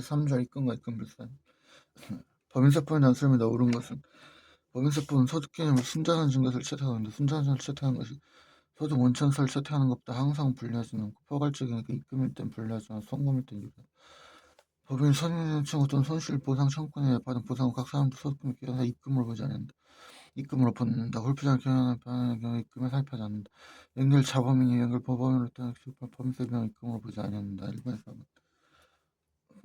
제3절 입금과 입금 불산 법인세법에 대한 설명이 나오는 것은 법인세법은 소득 개념을 순자산 증가세를 채택하는데 순자산을 채택하는 것이 소득 원천세를 채택하는 것보다 항상 불리하지는 않고 포괄적이니까 입금일 땐 불리하지 않아 송금일 땐 유리하다. 법인 손해청구 또는 손실 보상 청구권에 받은 보상은 각 사람도 소득금을 기한해서 입금으로 보지 않는다. 입금으로 받는다. 홀프장을 경영하는 경우 입금에 살펴하지 않는다. 연결 자범인이 연결 법원으로 따라 법인세 비용 입금으로 보지 않는다. 일반 사람.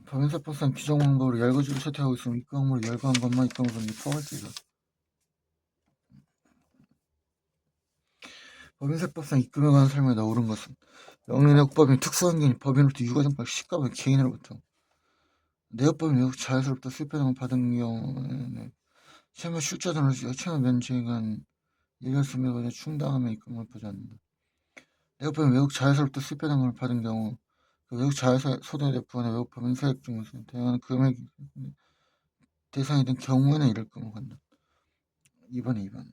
법인세법상 규정 방법으로 열거지로 채택하고 있으면 항목으로 열거한 것만 입금으로 받는 게 포괄적이다. 법인세법상 입금에 관한 설명이 나오는 것은 영리내역법인 특수환경이 법인으로부터 유가증박 시가면 개인으로부터 내역법인 외국 자회사로부터 실패당을 받은 경우에는 채무 출자전을 채무 면제간 일괄수명에 관해 충당하면 입금을 보지 않는다. 내역법인 외국 자회사로부터 실패당을 받은 경우 그 외국 자회사 소득에 부과한 외국 법인 세액 중에서 대응하는 금액 대상이 된 경우에는 이를 금을 간다. 2번에 2번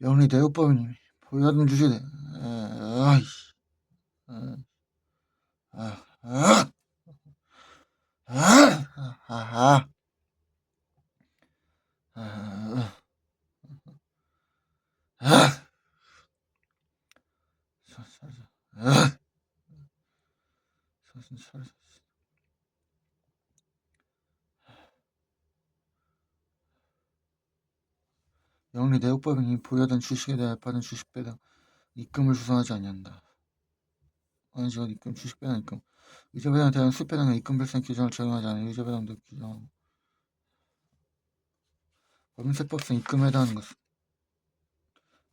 영리 내역법인이 보유하던 주식에 아이씨 아, 아, 아, 아, 아, 아, 아, 사신 차려, 영리 내역법인이 보유하던 주식에 대해 받은 주식 배당 입금을 수상하지 아니한다. 아니죠 입금 주식 배당 입금. 의자 배당에 대한 수익 배당의 입금 발생 규정을 적용하지 않아 의자 배당도 규정하고. 법인세법상 입금에 해당하는 것은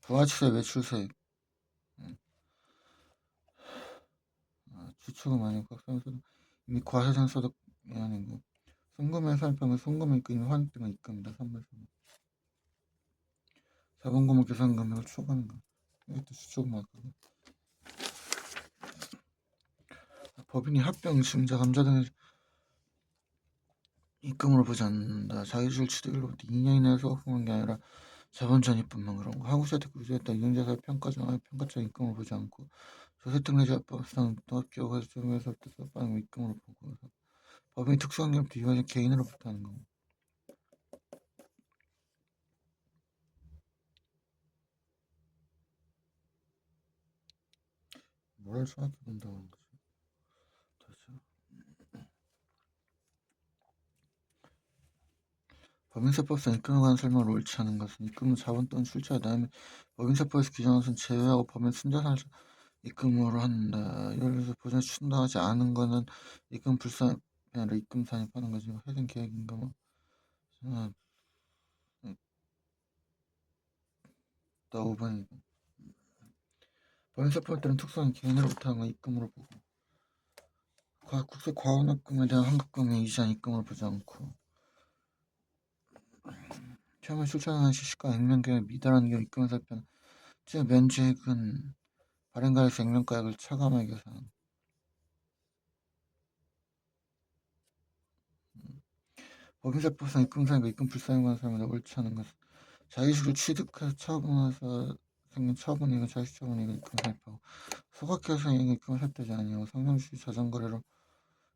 부가치세 매출세 음. 아, 주축은 아니고 각성소득 이미 과세전 소득이 아니고 송금의 살평은 송금의 입금 환입 등의 입금이다 3번 3번 4번 금은 계산 금액을 추가하는 것 이것도 주축 말고 법인이 합병, 증자, 감자 등의 입금으로 보지 않는다. 자기주를 취득으로부터 2년 이내에 소각하는 게 아니라 자본 전입뿐만 그런 거. 하구세택 구조했다. 이용자사 평가정 평가적 입금을 보지 않고 조세특 내지 합법상 동업기업에서 조명에서부터 빠는 입금으로 보고 법인이 특수한 경우부터 이용자 개인으로부터 하는 거. 뭘 정확히 본다고 하는 거지? 다시. 법인세법상 입금에 관한 설명을 옳지 않은 것은 입금은 자본 또는 출처가 다음에 법인세법에서 규정한 것은 제외하고 법인 순자산을 입금으로 한다. 들어서 보전에 충당하지 않은 거는 입금 불산이 아니라 입금 산입하는 거지. 회생 계획인가 뭐. 아, 나 5번이고. 법인세법에 따른 특수한 개인으로부터 하는 건 입금으로 보고 과, 국세 과원납금에 대한 환급금의 이자 입금을 보지 않고 처음에 출처하는 시시가 액면가액 미달하는 경우 입금을 살펴는 즉 면제액은 발행가에서 액면가액을 차감하게 계산 법인세법상 입금사인과 입금 불사에 관한 설명을 옳지 않은 것은 자기주를 취득해서 처분해서 생긴 처분이고 자식 처분이고 입금 살펴고 소각해서 입금을 살펴지 아니하고 상당주의 자전거래로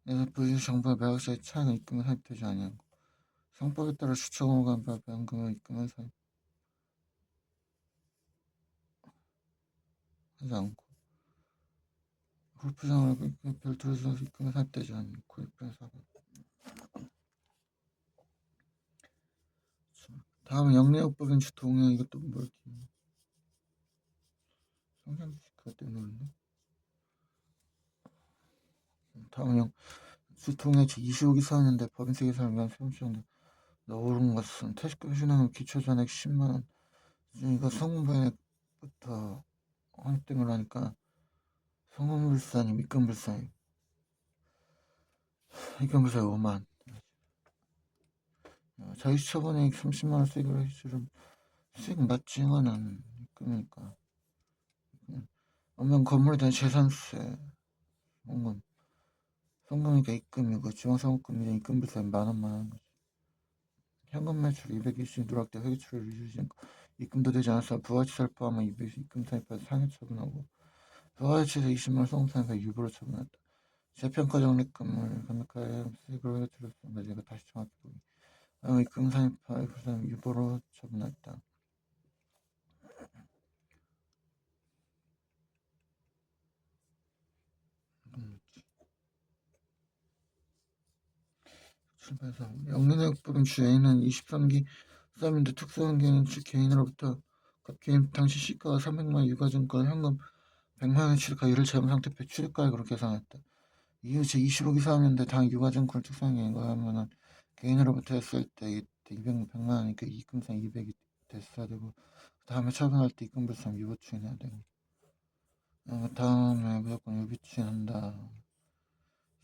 내서 부유 정부의 매각자의 차익은 입금을 살펴지 아니하고 상법에 따라 간 배당금을 입금을 살 하지 않고 골프장을 별도로 서 입금을 살펴지 않고 사고 다음은 영리업법인 주통행 이것도 뭐 이렇게 성장주식 그것 때문에? 다음은 영 주통행 제25기 사는데 법인세계 사람 위한 세금시장도 나오는 것은 퇴직금 신용은 기초전액 10만원 이거 성금부터 환입등을 하니까 성금불산이 입금불산이 입금불산이 5만. 자기 처분액 30만원 수익을 해주는 수익 맞지 이거는 입금이니까. 없는 건물에 대한 재산세 원금 성금이니까 입금이고 중앙상업금이니까 입금불산 만원만 현금 매출 220인 누락 때 회계처리를 유지하고 입금도 되지 않아서 부가치사를 포함한 200 입금 사입해서 상해 처분하고 부가치에서 20만원 성금 사입해 유보로 처분했다 재평가 적립금을 감독하에 수익으로 들었습니다. 제가 다시 정확히 보기. 어, 입금산입파 부산 유보로 처분했다. 음, 출발사 영문학부분 주에는 23기 수사민도 특수환경인 주 개인으로부터 각 개인 당시 시가가 300만 유가증권 현금 100만 원 취득하 이를 재무 상태표 취득가액으로 계산했다. 이후 제25기 사업인데 당 유가증권 특수환경인가 하면은 개인으로부터 했을 때 이때 200, 100만 원이니까 입금상 200이 됐어야 되고 그 다음에 처분할 때 입금불상 유보 추인해야 되고 어, 그 다음에 무조건 유비 추인한다.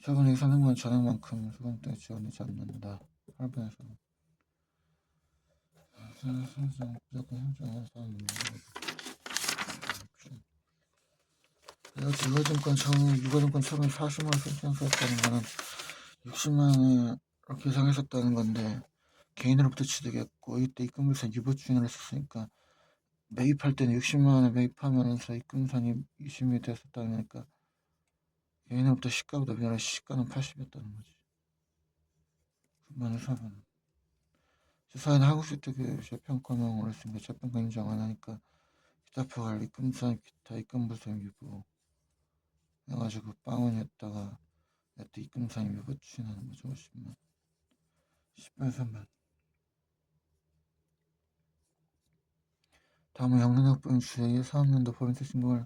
처분이 300만 전액만큼 수강 때 지원되지 않는다. 할부에서 무조건 현장에서 여기 유가증권 처음 유가증권 처음에 40만 원 설정했다는 거는 60만 원을 계상했었다는 건데 개인으로부터 취득했고 이때 입금불산 유보 추인을 했었으니까 매입할 때는 60만 원에 매입하면서 입금산이 20이 됐었다니까 개인으로부터 시가보다 미안해 시가는 80이었다는 거지. 그만을 사면 주사에는 한국주택의 재평가명을 했으니까 재평가 인정 안 하니까 기타표 관리 입금산 기타 입금불산 유보 해가지고 빵원이었다가 여태 입금산 유보 추진하는 거죠 50만 10만 3만. 다음은 영문학부인 주의 사업년도 법인세 신고를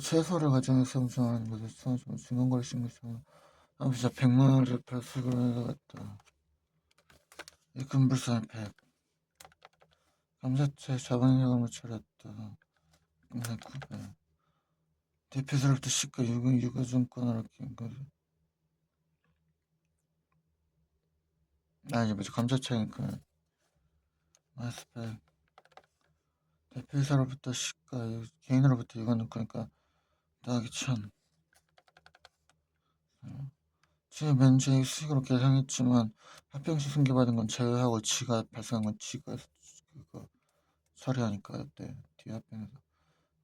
최소를 가정해서 정하는 것을 수험을 증언거래 신고서 하면서 100만 원을 별수를 해가겠다 100 감사채 자본금을 차렸다. 입금산 900 대표사로부터 시가 유금 유가증권을 낀 거지. 아니 뭐지? 감사채니까. 마이너스 100 대표사로부터 시가 개인으로부터 유가증권이니까 더하기 1000 지금 면제 수익으로 계상했지만 합병시 승계받은 건 제외하고 지가 발생한 건 지가 그거 처리하니까 그때 합병해서.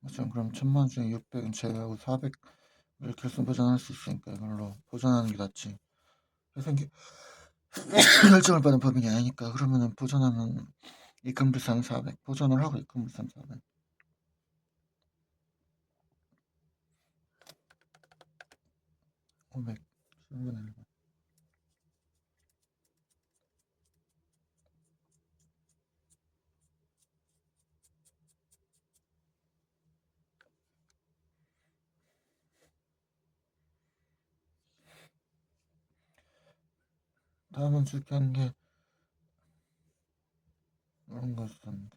맞죠? 그럼 천만 원 중에 600은 제외하고 400을 결손 보전할 수 있으니까 이걸로 보전하는 게 낫지. 계산기 결정을 받은 법인이 아니니까 그러면은 보전하면 입금 불상 400 보전을 하고 입금 불상 400 500 10분의 1번 다음은 줄게한 게 이런 것은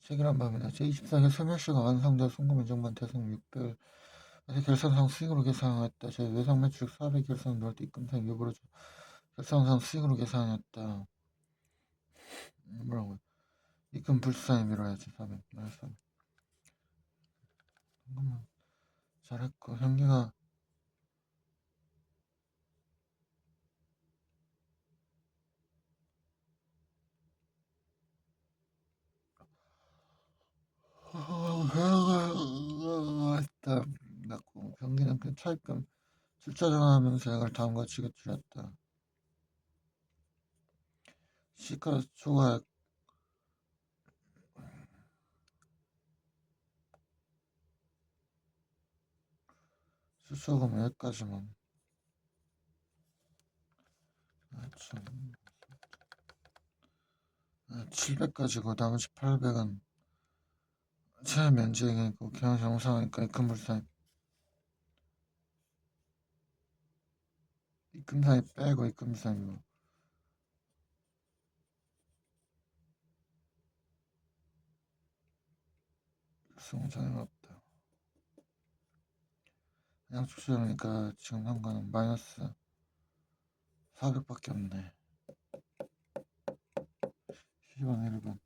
책이란 밤이다. 제24일 소멸시가 완성돼 송금 인정만 대상 600 결산상 수익으로 계산했다. 제 외상 매출 400 결산 넣을 때 입금상 유보로 결산상 수익으로 계산했다. 뭐라고 입금 불사에 밀어야지 400 말씀. 잠깐만 잘했고 현기가 했다. 났고 경기는 그 차입금 출자 전화하면서 약을 다음과 지급드렸다. 시가 초과액 수수금 여기까지만 아, 참. 700까지고 나머지 800은 최 면적이고 경영 정상이니까 입금불산 입금산이 빼고 입금산이고 승장은 없다. 양축 수령이니까 지금 한 거는 마이너스 400밖에 없네. 10원 1번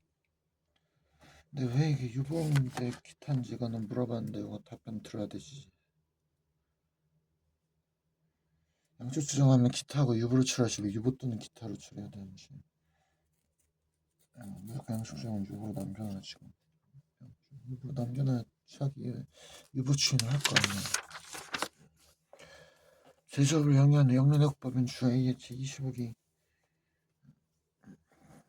근데 왜 이게 유보인데 기타인지 이거는 물어봤는데 이거 답변 들어야 되지 양쪽 주정하면 기타하고 유보로 출하시고 유보 또는 기타로 출해야 되는지. 어, 무조건 양쪽 주정은 유보로 남겨놔 지금. 유보로 남겨놔야 시작이 유보 추인을 할 거 아니야. 제조업을 영위하는 영문학법인 주 A의 제25기.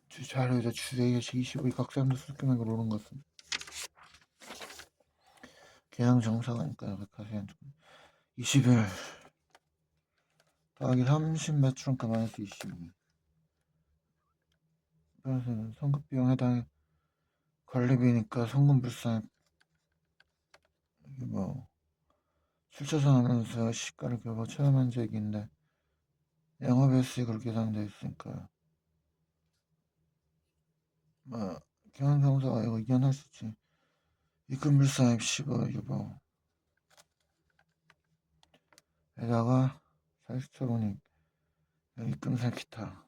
주 자료에서 주 A의 제25기 각 사람들 수익금액을 오른 것은 계양 정사가니까 백화시간 20일 더하기 30 매출원가 마이너스 22 그래서 성급 비용 해당 관리비니까 송금 불상 뭐 출처선 하면서 시가를 결과 체험한 적인데 영업의 수익으로 계산되어 있으니까. 뭐 경영정사가 이거 이견할 수 있지. 입금 불상액 10억 유보 에다가 사실처분이 입금살 기타.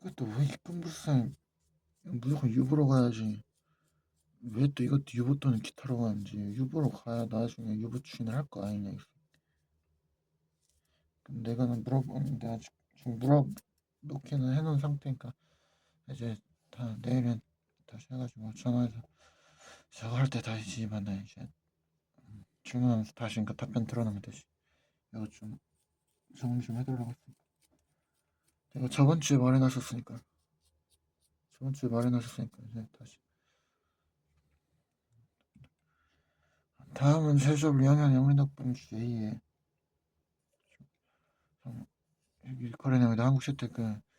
이것도 왜 입금 불상 무조건 유보로 가야지. 왜 또 이것도 유보 또는 기타로 가는지. 유보로 가야 나중에 유보 추인을 할 거 아니냐. 근데 내가 물어보는데 아직 지금 물어놓기는 해놓은 상태니까 이제 다 내일은 다시 해가지고 전화해서 할때 다시 집안에 이제 음, 질문하면서 다시 그러니까 답변 들어놓으면 되지. 이거 좀 정리 좀 해달라고 했으니까 내가 저번 주에 말해놨었으니까. 저번 주에 말해놨었으니까 이제 다시. 다음은 세조업을 영위한 영리덕분 J에. 여기 거래 내용에다 한국채테크 입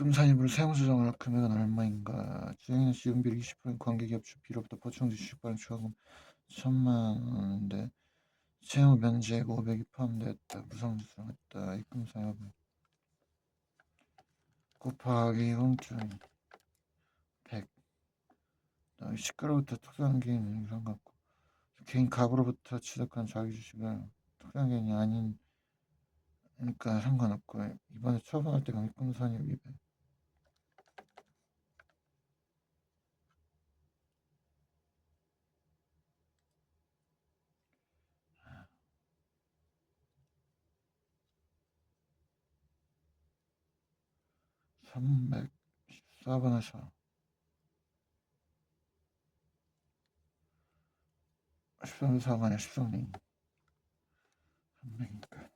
금산입으로 세무조정을 금액은 얼마인가? 주행은 지급비를 20% 관계기업 주비로부터 보충지 주식발행 추가금 천만 원인데 채무 면제액 500이 포함되었다. 무상지수했다. 입금사업은 곱하기 홈줄 100 그다음에 시가로부터 특수한 개인 상관없고 개인 갑으로부터 취득한 자기 주식을 특수한 개인이 아닌 그러니까 상관없고 이번에 처분할 때가 입금산입 200 314번 하셔 13사관에 13링 300이니까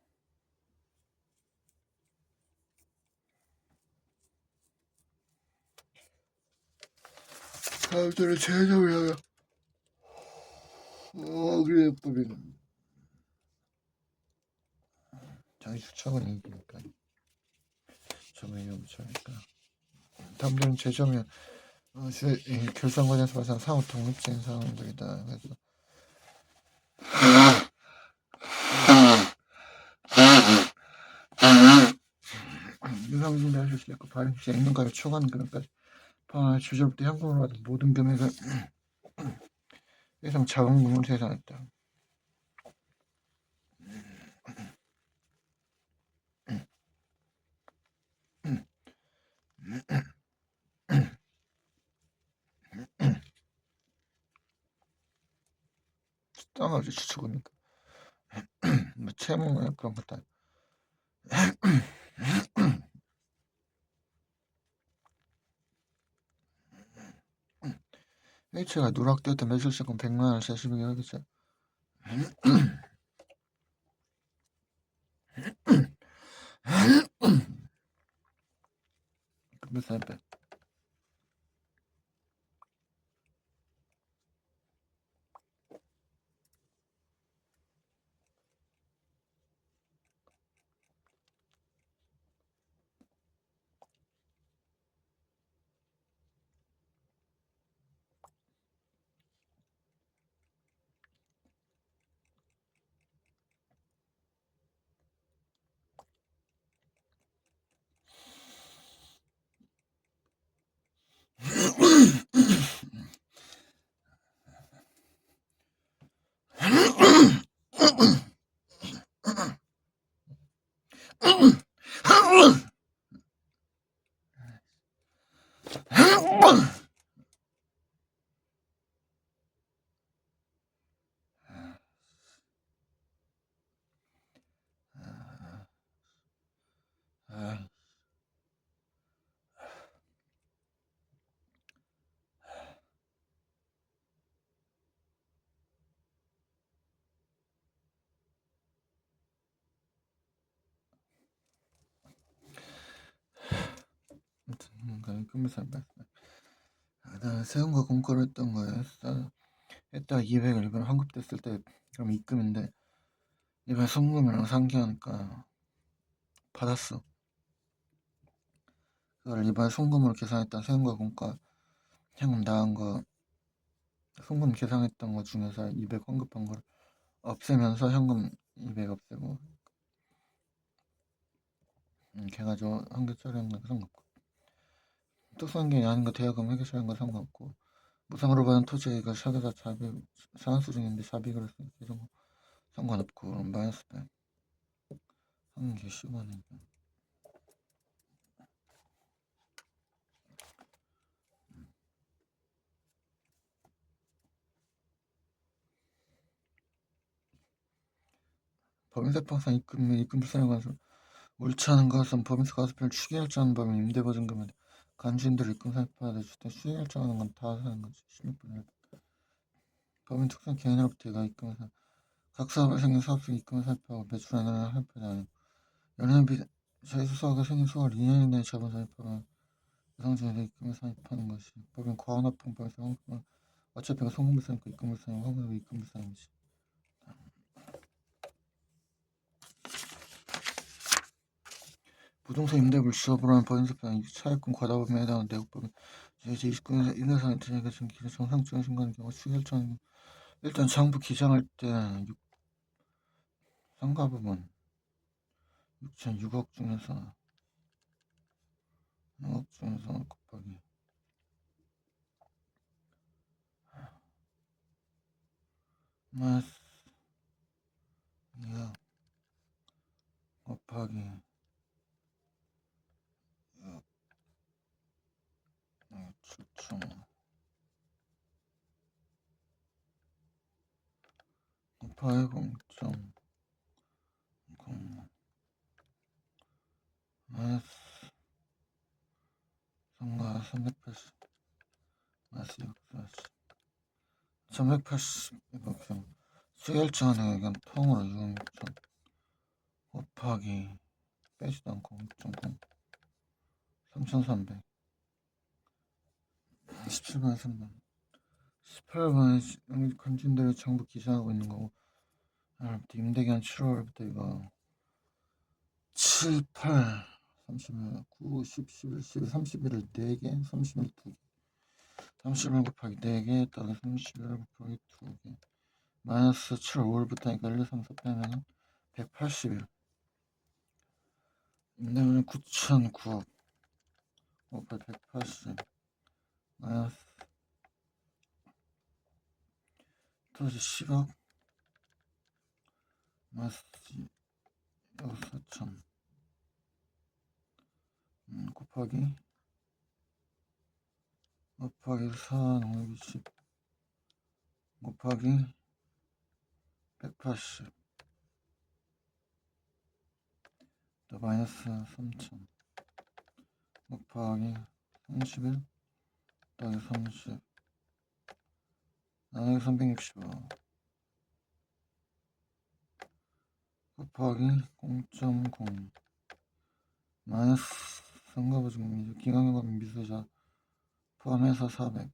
다음 주는 제조를 어 그래 법이는. 자기 주차는 이기니까 붙여니까 다음 주는 제조면 어, 제, 이 결산 관련해서 발생 사후 독립적인 상황들이다 그래서 유상증대 하실 수 있고 발행 시 액면가를 초과하는 금액까지 포함하여 주저부터 현금으로 받은 모든 금액을 예상 자본금으로 계산했다. 땅아지 추측입니까? 뭐 채무 그런 것도 아니고. H가 누락되었던 매출 세금 100만원을 세시비게 하겠죠. ሰንበት ሰንበት 서 빼. 그러니까 입금일산 발생. 아, 나 세금과 공과를 했던 거야. 했다, 했다 200을 이번 환급됐을 때 그럼 입금인데 이번 송금이랑 상기하니까 받았어. 그걸 이번 송금으로 계산했던 세금과 공과 현금 나간 거 송금 계산했던 거 중에서 200 환급한 걸 없애면서 현금 200 없애고 음, 걔가지고 환급 처리한 건 상관없고 특수환경이 아닌 거 대여금 회계 처리한 건 상관없고 무상으로 받은 토지가 사계사 자비 상환수 중인데 그랬으니까 이런 거 상관없고 그럼 마이너스 100 한개 10원이니까 법인세법상 입금 및 입금 불상에 관해서 옳지 않은 것은 법인세 가수표를 추계일자하는 법인 임대보증금에 간주인들 입금 살펴야 주택 추계일자하는 건 다 하는 거지. 16분을. 법인 특성 개인으로부터 가 입금해서 각 사업에 생긴 사업성 입금을 살펴하고 매출하는 살펴야 하고 연회비 재수사가 생긴 소월 2년 이내에 자본 살펴가 여성중에서 입금을 살입하는 것이 법인 과언합병법에서 환급을 어차피 송금불상이니까 입금불상이고 환급이 입금불상이 부동산 임대물 지업으로는 법인세법상 차입금 과다법에 해당하는 내국법인 제 29년 인해상의 전액의 전기를 정상적인 순간의 경우 추결장 일단 장부 기장할 때 6, 상가 부분 6천 6억 중에서 6억 중에서 곱하기 마이너스 2억 곱하기 7천 곱하기 0.0 마이너스 상가 380 마이너스 640 1180 이거 그냥 수결전에 그냥 통으로 6천 곱하기 빼지도 않고 0.0 3300 17번 3번. 18번에 건진대로 정부 기사하고 있는 거고 오늘부터 임대기 한 7월부터 이거 7, 8, 30일, 9, 10, 11, 12, 31을 4개, 30일 2개 31 곱하기 4개, 더하기 31 곱하기 2개 마이너스 7월 5월부터니까 1, 2, 3, 4 빼면은 180일. 임대료는 9,009억 곱하기 180 마이너스 토지 10억 마이너스 4천. 음, 곱하기. 곱하기 4 520 곱하기 180 또 마이너스 3천. 곱하기 31 더하기 30 나누기 365 곱하기 0.0 마이너스 상가보증금 기간요금 미수자 포함해서 400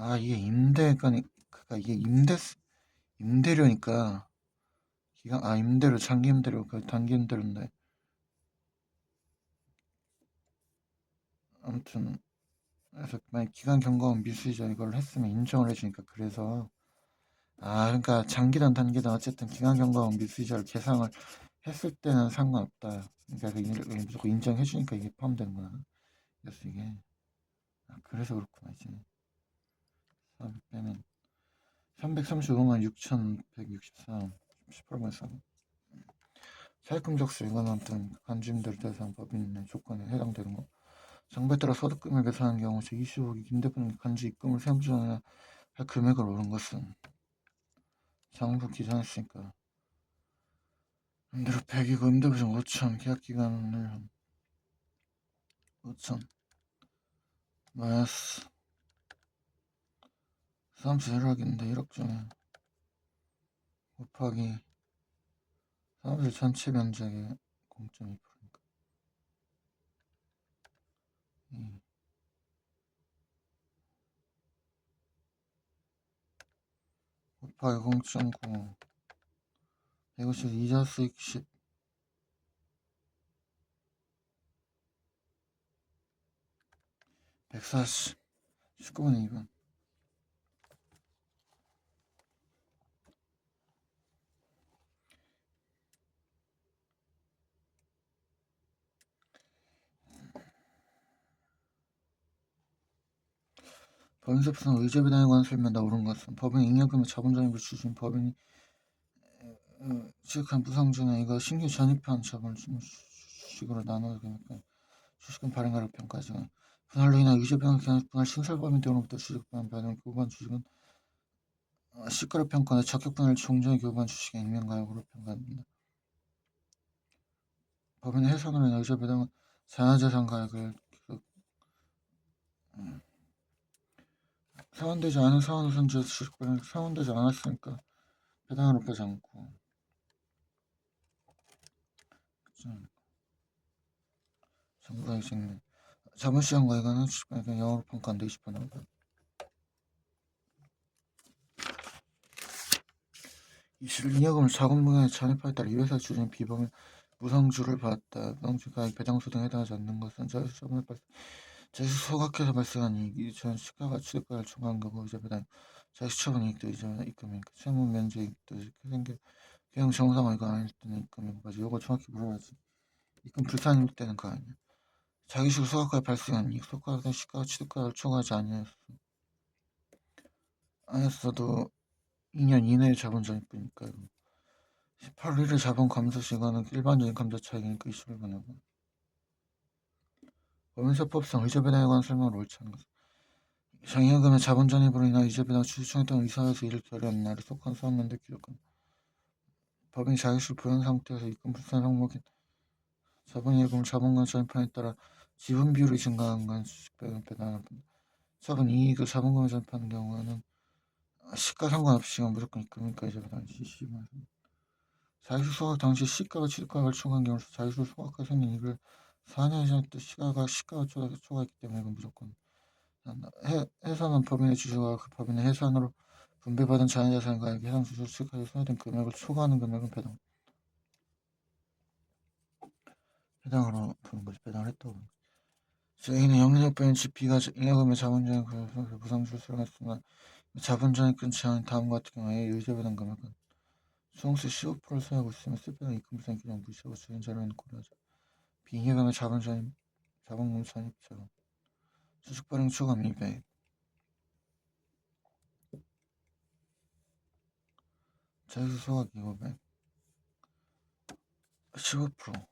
아, 이게 임대가, 그니까 이게 임대, 임대료니까, 기간, 아, 임대료, 장기 임대료, 그 단기 임대료인데. 아무튼, 그래서 만약 기간 경과원 미수이자 이걸 했으면 인정을 해주니까, 그래서, 아, 그러니까 장기든 단기든 어쨌든 기간 경과원 미수이자를 계상을 했을 때는 상관없다. 그러니까 무조건 인정해 주니까 이게 포함되는구나. 그래서 이게, 아, 그래서 그렇구나, 이제. 400 빼면 335만 6,163 18만 4 사익금 적수 이건 아무튼 간주임대로 대상 법인의 조건에 해당되는 거. 정부에 따라 소득금을 계산한 경우 제25기 김대표는 간주 입금을 세무조정해야 할 금액을 오른 것은 정부 기산했으니까. 임대료 100이고 임대보증 5천 계약기간을 5천 마이너스 31억인데 1억 중에 곱하기 사무실 전체 면적의 0.2%니까. 이. 곱하기 0.9 150 이자 수익 10 140 19분의 2분 법인세법상 의제비당에 관한 설명다 옳은 것은 법인 잉여금의 자본자금을 주신 법인이 어, 취득한 부상주는 이거 신규 전입한 자본을 주식으로 나눠서 그러니까 주식은 발행가로 평가하지만 분할로 인한 의제비당에 기한 분할 신설법인 등으로부터 주식반 발행 교부한 주식은 어, 시가로 평가하는 적격 분할 종전에 교부한 주식의 액면가액으로 평가합니다. 법인 해산으로 인한 의제비당은 자연자산 가액을 기록 음. 상환되지 않은 상환 선지에서 주식발행 상환되지 않았으니까 배당을 높이지 않고. 정부의 증명 자본시장 가액은 주식발행 영어로 평가한다. 20번 이시를 잉여금을 자금분야에 잔입하에 따라 이 회사 주주인 비범의 무상주를 받았다. 무상주 가액 배당수 등에 해당하지 않는 것은 자유수자본을 발생 자수 소각해서 발생한 이익이 전 시가가 취득가를 초과한 경우 이자 배당 자수 처분 이익도 이자 입금이니까 채무 면제 이익도 이렇게 생겨. 그냥 정상화가 아닐 때는 입금인 거지 요거 정확히 물어야지. 입금 불산일 때는 그 아니야. 자기식 소각가에 발생한 이익 소각된 시가가 취득가를 초과하지 아니었어. 아니었어도 2년 이내에 자본 전입부니까 18월 1일 자본 감소 시간은 일반적인 감자 차익이니까 21분 하고 법인세법상 의제배당에 관한 설명을 옳지 않은 것은 장의금의 자본 전입으로 인한 주주총회 또는 이사회에서 이를 결의한 날에 속한 수학년대 기록은 법인 자격실 부연 상태에서 입금 불산 항목인 자본예금을 자본금 전입함에 따라 지분 비율이 증가한 건 주식배당 배당을. 적은 이익을 자본금에 전입하는 경우에는 시가 상관없이 무조건 입금이니까 이제배당 시시만 자유수 소각 당시 시가가 취득가액을 초과한 경우 자유수 소각가 생긴 이익을 4년 이상 때 시가가 시가가 초과, 초과했기 때문에 이건 무조건. 해, 해산은 법인의 주주가 그 법인의 해산으로 분배받은 자연자산가액 해당 주주 취득하여 손해된 금액을 초과하는 금액은 배당 배당으로 보는 거지. 배당을 했다고 저희는 영리협회인 GP가 인여금의 자본적인 그 부상주를 수령했으나 끊지 않은 다음과 같은 경우에 의제배당 금액은 수용세 15%를 소유하고 있으면 쓸 배당 입금 부상 기능 무시하고 주인 자료는 고려하자 비인여금의 자본 전입 자본금 전입처럼 주식 발행 초과 200 자유수 소각 2,500 15%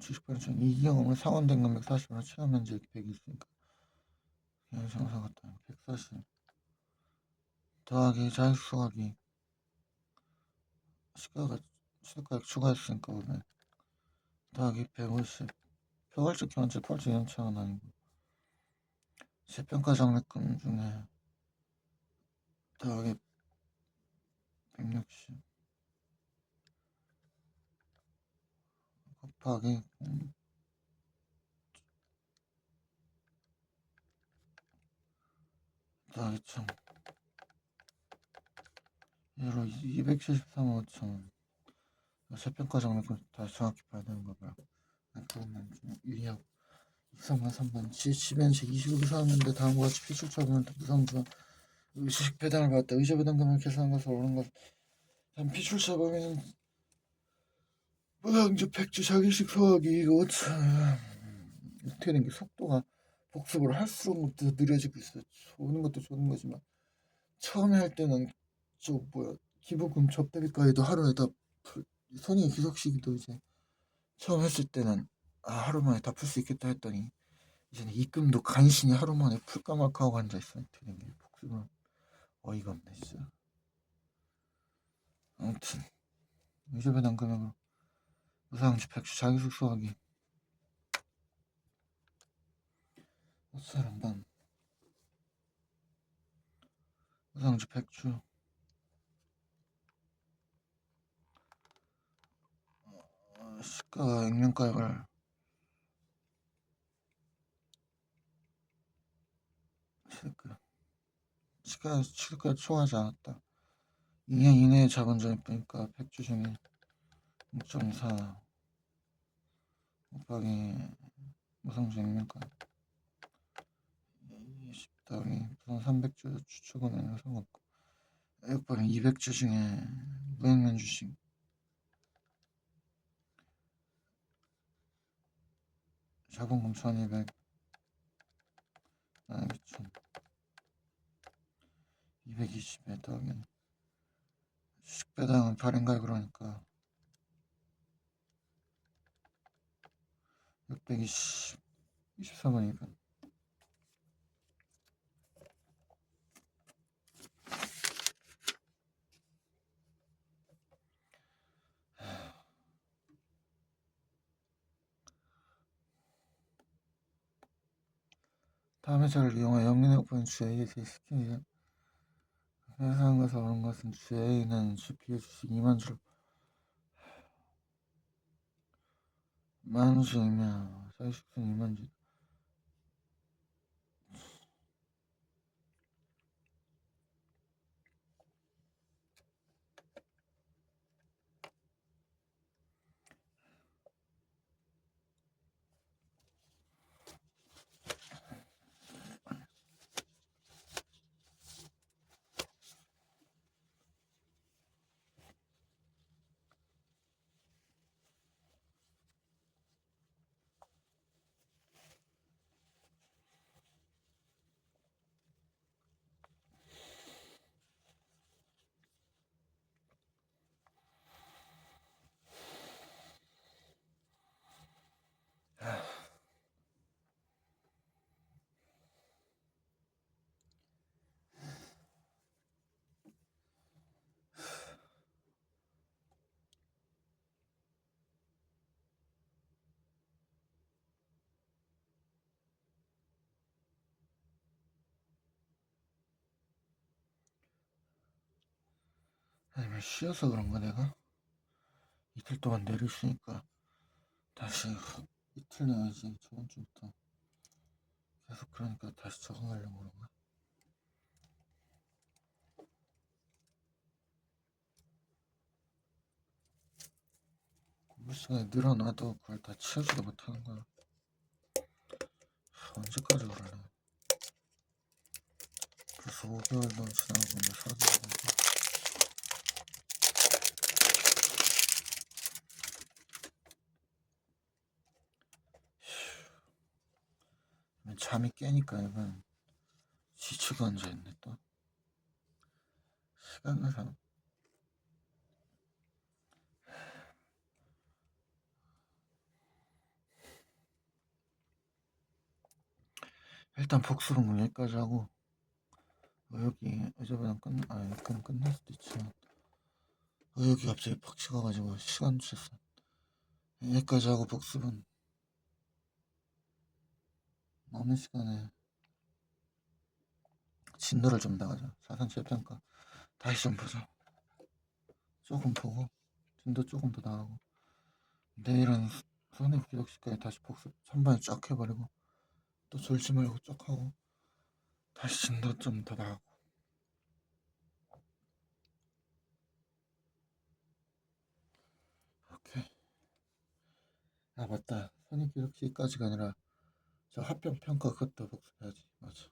주식 발행 전 이경험을 상환된 금액 40원 체감 면적 100이 있으니까 그냥 정상 같다. 140 더하기 자유수 소각이 시가가 시가가액 추가했으니까 보면 더하기 150 표괄적 현재 펄스 연차은 아니고. 세평가 장학금 중에 더하기 160 곱하기 음, 더하기 1000 얘로 273만 5천 세평가 장학금 다시 정확히 봐야 되는 거 봐요. 그러면 좀 유리하고 23만. 3번 집엔식 25기 사왔는데 다음과 같이 피출처분을 무상주와 주식 배당을 받았다. 의자 배당 금액 계산한 것을 옳은 것. 단 피출처 범위는 무상주 백주 자기식 소화기 이거 참. 어떻게 된 게 속도가 복습을 할수록 더 느려지고 있어. 좋은 것도 좋은 거지만 처음에 할 때는 저 뭐야. 기부금 접대비까지도 하루에다 손익 기속시기도 이제 처음 했을 때는 아, 하루 만에 다 풀 수 있겠다 했더니 이제는 입금도 간신히 하루 만에 풀까 말까 하고 앉아있어 되는 게 복습은 어이가 없네 진짜. 아무튼 의제배당 금액으로 무상주 백주 자기 숙 소화기. 사람반 무상주 백주 시가가 액면가액을 시가 시가 시가 초하지 않았다. 2년 이내에 점이 보니까 100주 중에 6.4 곱하기 무상주 액면가 20 더하기 무상 300주 추측은 상관없고 곱하기 200주 중에 무액면 주식 자본금 1200 아, 2000 220에 더하기 주식배당은 발행가액 그러니까. 620 24만 2분 다음 회차를 이용하여 영린의 오픈 주 A에 대해 스킵이다. 회사한 것을 오는 것은 주 A는 주 B의 주식 2만 주를 만 주이며 사유식은 2만 주 쉬어서 그런가 내가? 이틀 동안 내릴 쉬니까 다시 이틀 내야지. 저번 주부터 계속 그러니까 다시 적응하려고 그런가 근무 시간이 늘어나도 그걸 다 채우지도 못하는 거야. 언제까지 그럴래 벌써 5개월도 지나고 이제 사라지고 잠이 깨니까 이건 지치고 앉아있네 또. 시간상 일단 복수는 여기까지 하고 여기 의자보다 끝, 아 여기는 끝날 수도 있지만 여기 갑자기 팍 식어가지고 시간 주셨어. 여기까지 하고 복습은 남은 시간에 진도를 좀 나가자. 사상 재평가 다시 좀 보자. 조금 보고 진도 조금 더 나가고 내일은 손해 기록시까지 다시 복습 선반에 쫙 해버리고 또 졸지 말고 쫙 하고 다시 진도 좀 더 나가고 오케이 아 맞다 손익 기록시까지가 아니라 저 합병 평가 그것도 복습해야지. 맞아